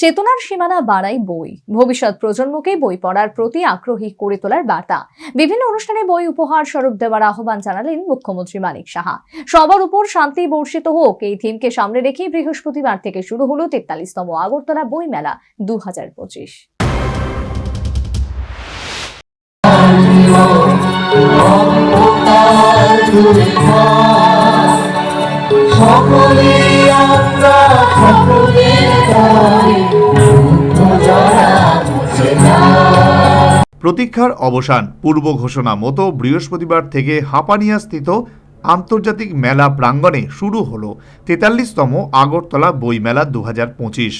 চেতনার সীমানা বাড়াই বই। ভবিষ্যৎ প্রজন্মকে বই পড়ার প্রতি আগ্রহী করে তোলার বার্তা। বিভিন্ন অনুষ্ঠানে বই উপহার স্বরূপ দেওয়ার আহ্বান জানালেন মুখ্যমন্ত্রী মানিক সাহা। সবার উপর শান্তি বর্ষিত হোক, এই থিমকে সামনে রেখে বৃহস্পতিবার থেকে শুরু হলো তেতাল্লিশতম আগরতলা বই মেলা দু প্রতীক্ষার অবসান পূর্ব ঘোষণা মতো বৃহস্পতিবার থেকে হাপানিয়া স্থিত আন্তর্জাতিক মেলা প্রাঙ্গণে শুরু হলো তেতাল্লিশতম আগরতলা বইমেলা দু হাজার পঁচিশ।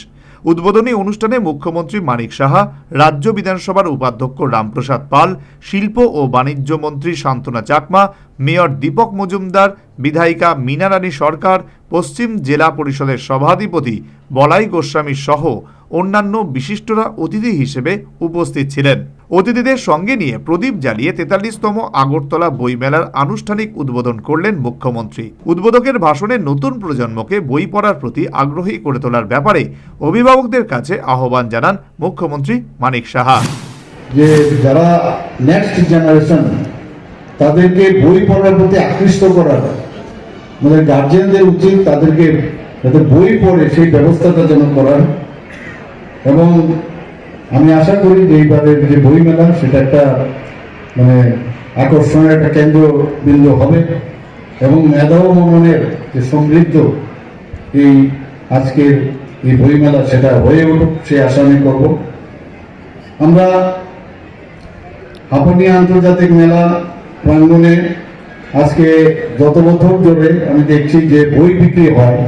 উদ্বোধনী অনুষ্ঠানে মুখ্যমন্ত্রী মানিক সাহা, রাজ্য বিধানসভার উপাধ্যক্ষ রামপ্রসাদ পাল, শিল্প ও বাণিজ্য মন্ত্রী শান্তনা চাকমা, মেয়র দীপক মজুমদার, বিধায়িকা মীনারানী সরকার, পশ্চিম জেলা পরিষদের সভাধিপতি বলাই গোস্বামী সহ অন্যান্য বিশিষ্টরা অতিথি হিসেবে উপস্থিত ছিলেন। অতিথিদের সঙ্গে নিয়ে প্রদীপ জ্বালিয়ে তেতাল্লিশতম আগরতলা বইমেলার আনুষ্ঠানিক উদ্বোধন করলেন মুখ্যমন্ত্রী। উদ্বোধকের ভাষণে নতুন প্রজন্মকে বই পড়ার প্রতি আগ্রহী করে তোলার ব্যাপারে অভিভাবকদের কাছে আহ্বান জানান মুখ্যমন্ত্রী মানিক সাহা। যে যারা নেক্সট জেনারেশন তাদেরকে বই পড়ার প্রতি আকৃষ্ট করার আমাদের গার্জিয়ানদের উচিত তাদেরকে যাতে বই পড়ে সেই ব্যবস্থাটা যেন করার। এবং আমি আশা করি যে এইবারের যে বই মেলা সেটা একটা মানে আকর্ষণের একটা কেন্দ্র বিন্দু হবে এবং মেধা ও মননের যে সমৃদ্ধ এই আজকের এই বইমেলা সেটা হয়ে উঠুক সেই আশা আমি করব। আমরা হাপনিয়া আন্তর্জাতিক মেলা প্রাঙ্গণে আজকে যত বছর ধরে আমি দেখছি যে বই বিক্রি হয়,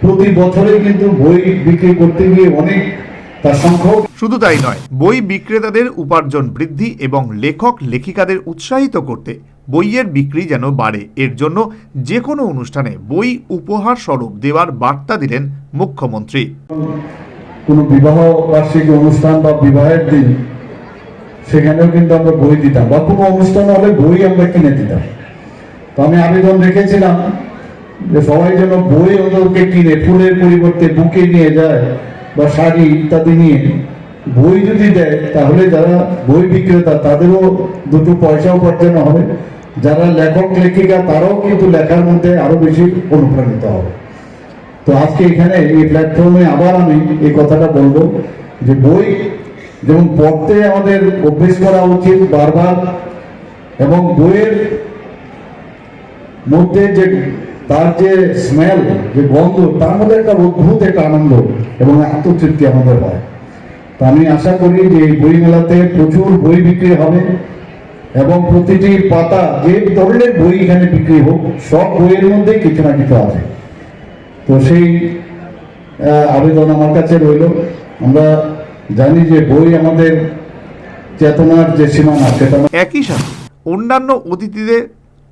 প্রতি বছরে কিন্তু বই বিক্রি করতে গিয়ে অনেক শুধু তাই নয় বই বিক্রেতাদের উপার্জন বৃদ্ধি এবং লেখক লেখিকাদের উৎসাহিত করতে বইয়ের বিক্রি যেন বাড়ে। এর জন্য যে কোনো অনুষ্ঠানে বই উপহার স্বরূপ দেওয়ার বার্তা দিলেন মুখ্যমন্ত্রী। কোনো বিবাহ বার্ষিকী অনুষ্ঠান বা বিবাহের দিন সেখানেও কিন্তু আমরা বই দিতাম বা কোনো অনুষ্ঠান হলে বই আমরা কিনে দিতাম। তো আমি আবেদন রেখেছিলাম যে সবাই যেন বই ওদেরকে কিনে ফুলের পরিবর্তে বুকে নিয়ে যায়। বা শাড়ি ইত্যাদি নিয়ে বই যদি দেয়, তাহলে যারা বই বিক্রেতা, তাদেরও দুটো পয়সা উপার্জন হবে। যারা লেখক, লেখিকা, তারাও কিন্তু লেখার মধ্যে আরও বেশি অনুপ্রাণিত হবে। তো আজকে এখানে এই প্ল্যাটফর্মে আবার আমি এই কথাটা বলব যে বই যেমন পড়তে আমাদের অভ্যেস করা উচিত বারবার এবং বইয়ের মধ্যে যে তার যে স্মেল যে গন্ধ, তার মধ্যে একটা অদ্ভুত একটা আনন্দ এবং আত্মতৃপ্তি আমাদের হয়। তো আমি আশা করি যে এই বই মেলাতে প্রচুর বই বিক্রি হবে এবং প্রতিটি পাতা, যে ধরনের বই এখানে বিক্রি হোক, সব বইয়ের মধ্যে কিছু না কিছু আছে। তো সেই আবেদন আমার কাছে রইল। আমরা জানি যে বই আমাদের চেতনার যে সীমানা, সেটা একই সাথে অন্যান্য অতিথিদের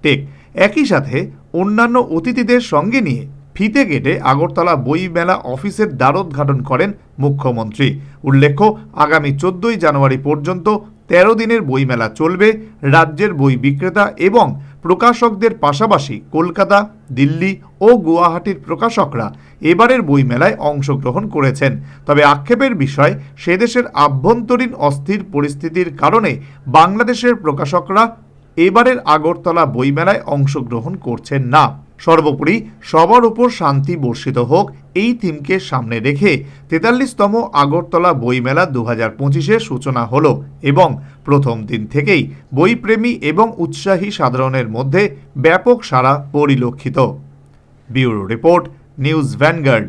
টেক, একই সাথে অন্যান্য অতিথিদের সঙ্গে নিয়ে ফিতে কেটে আগরতলা বই মেলা অফিসের দ্বারোদ্ঘাটন করেন মুখ্যমন্ত্রী। উল্লেখ্য, আগামী চোদ্দই জানুয়ারি পর্যন্ত তেরো দিনের বইমেলা চলবে রাজ্যের বই বিক্রেতা এবং প্রকাশকদের পাশাপাশি কলকাতা, দিল্লি ও গুয়াহাটির প্রকাশকরা এবারের বইমেলায় অংশগ্রহণ করেছেন। তবে আক্ষেপের বিষয় সে দেশের আভ্যন্তরীণ অস্থির পরিস্থিতির কারণে বাংলাদেশের প্রকাশকরা এবারের আগরতলা বইমেলায় অংশগ্রহণ করছেন না। সর্বোপরি সবার উপর শান্তি বর্ষিত হোক, এই থিমকে সামনে রেখে তেতাল্লিশতম আগরতলা বইমেলা দু হাজার পঁচিশের সূচনা হলো এবং প্রথম দিন থেকেই বইপ্রেমী এবং উৎসাহী সাধারণের মধ্যে ব্যাপক সাড়া পরিলক্ষিত। Bureau report, news Vanguard.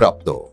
प्राप्त हो।